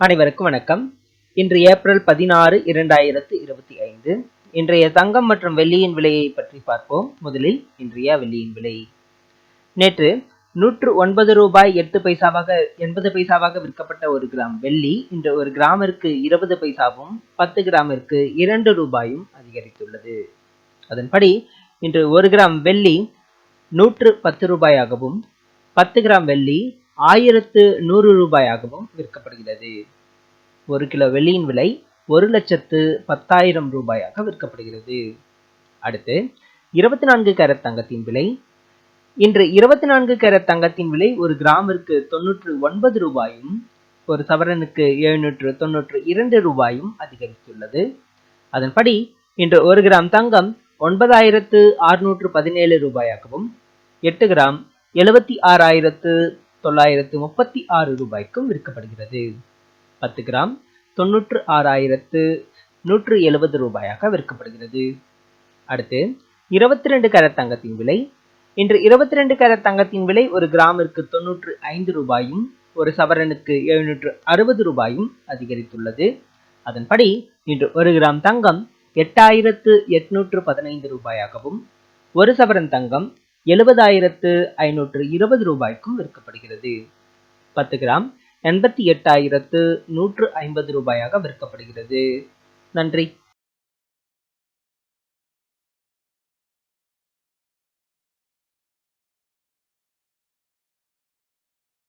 அனைவருக்கும் வணக்கம். இன்று ஏப்ரல் பதினாறு இரண்டாயிரத்து இருபத்தி ஐந்து. இன்றைய தங்கம் மற்றும் வெள்ளியின் விலையை பற்றி பார்ப்போம். முதலில் இன்றைய வெள்ளியின் விலை. நேற்று நூற்று ஒன்பது ரூபாய் எட்டு பைசாவாக எண்பது பைசாவாக விற்கப்பட்ட ஒரு கிராம் வெள்ளி இன்று ஒரு கிராமிற்கு இருபது பைசாவும் பத்து கிராமிற்கு இரண்டு ரூபாயும் அதிகரித்துள்ளது. அதன்படி இன்று ஒரு கிராம் வெள்ளி நூற்று பத்து ரூபாயாகவும் பத்து கிராம் வெள்ளி ஆயிரத்து நூறு ரூபாயாகவும் விற்கப்படுகிறது. ஒரு கிலோ வெள்ளியின் விலை ஒரு லட்சத்து பத்தாயிரம் ரூபாயாக விற்கப்படுகிறது. அடுத்து இருபத்தி நான்கு கேரட் தங்கத்தின் விலை. இன்று இருபத்தி நான்கு கேரட் தங்கத்தின் விலை ஒரு கிராமிற்கு தொன்னூற்று ஒன்பது ரூபாயும் ஒரு சவரனுக்கு எழுநூற்று தொன்னூற்று இரண்டு ரூபாயும் அதிகரித்துள்ளது. அதன்படி இன்று ஒரு கிராம் தங்கம் ஒன்பதாயிரத்து அறுநூற்று பதினேழு ரூபாயாகவும் எட்டு கிராம் எழுபத்தி ஆறாயிரத்து தொள்ளாயிரத்து முப்பத்தி ஆறு ரூபாய்க்கும் விற்கப்படுகிறது. பத்து கிராம் தொன்னூற்று ஆறாயிரத்து நூற்று எழுபது ரூபாயாக விற்கப்படுகிறது. அடுத்து இருபத்தி ரெண்டு கேரட் தங்கத்தின் விலை. இன்று இருபத்தி ரெண்டு கேரட் தங்கத்தின் விலை ஒரு கிராமிற்கு தொன்னூற்று ஐந்து ரூபாயும் ஒரு சவரனுக்கு எழுநூற்று அறுபது ரூபாயும் அதிகரித்துள்ளது. அதன்படி இன்று ஒரு கிராம் தங்கம் எட்டாயிரத்து எட்நூற்று பதினைந்து ரூபாயாகவும் ஒரு சவரன் தங்கம் எழுபதாயிரத்து ஐநூற்று இருபது ரூபாய்க்கும் விற்கப்படுகிறது. பத்து கிராம் எண்பத்தி எட்டாயிரத்து நூற்று ஐம்பது ரூபாயாக விற்கப்படுகிறது. நன்றி.